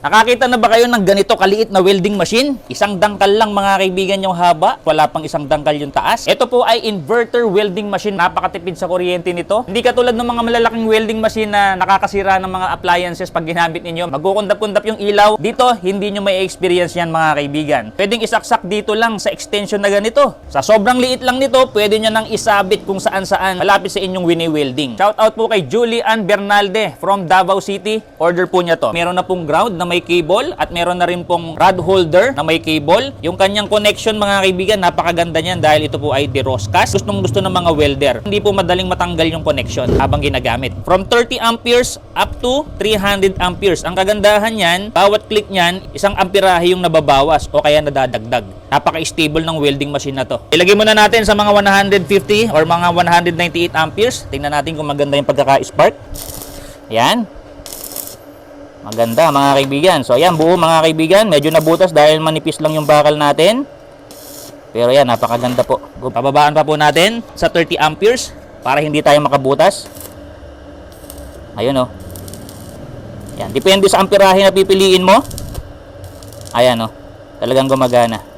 Nakakita na ba kayo ng ganito kaliit na welding machine? Isang dangkal lang mga kaibigan yung haba, wala pang isang dangkal yung taas. Ito po ay inverter welding machine. Napakatipid sa kuryente nito. Hindi katulad ng mga malalaking welding machine na nakakasira ng mga appliances pag ginamit ninyo. Magkukundap-kundap yung ilaw. Dito, hindi nyo may experience yan mga kaibigan. Pwedeng isaksak dito lang sa extension na ganito. Sa sobrang liit lang nito, pwede nyo nang isabit kung saan-saan malapit sa inyong wini-welding. Shout out po kay Julie Ann Bernalde from Davao City. Order po niya to. Meron na pong ground na may cable at meron na rin pong rod holder na may cable. Yung kanyang connection mga kaibigan, napakaganda niyan dahil ito po ay deroscast. Gustong gusto ng mga welder. Hindi po madaling matanggal yung connection habang ginagamit. From 30 amperes up to 300 amperes. Ang kagandahan niyan, bawat click niyan, isang amperahe yung nababawas o kaya nadadagdag. Napaka-stable ng welding machine na to. Ilagay muna natin sa mga 150 or mga 198 amperes. Tingnan natin kung maganda yung pagkaka-spark. Yan. Maganda mga kaibigan. So ayan buo mga kaibigan. Medyo nabutas dahil manipis lang yung bakal natin. Pero yan, napakaganda po. Pababaan pa po natin sa 30 amperes para hindi tayo makabutas. Ayun oh. Yan, depende sa amperahe na pipiliin mo. Ayan oh. Talagang gumagana.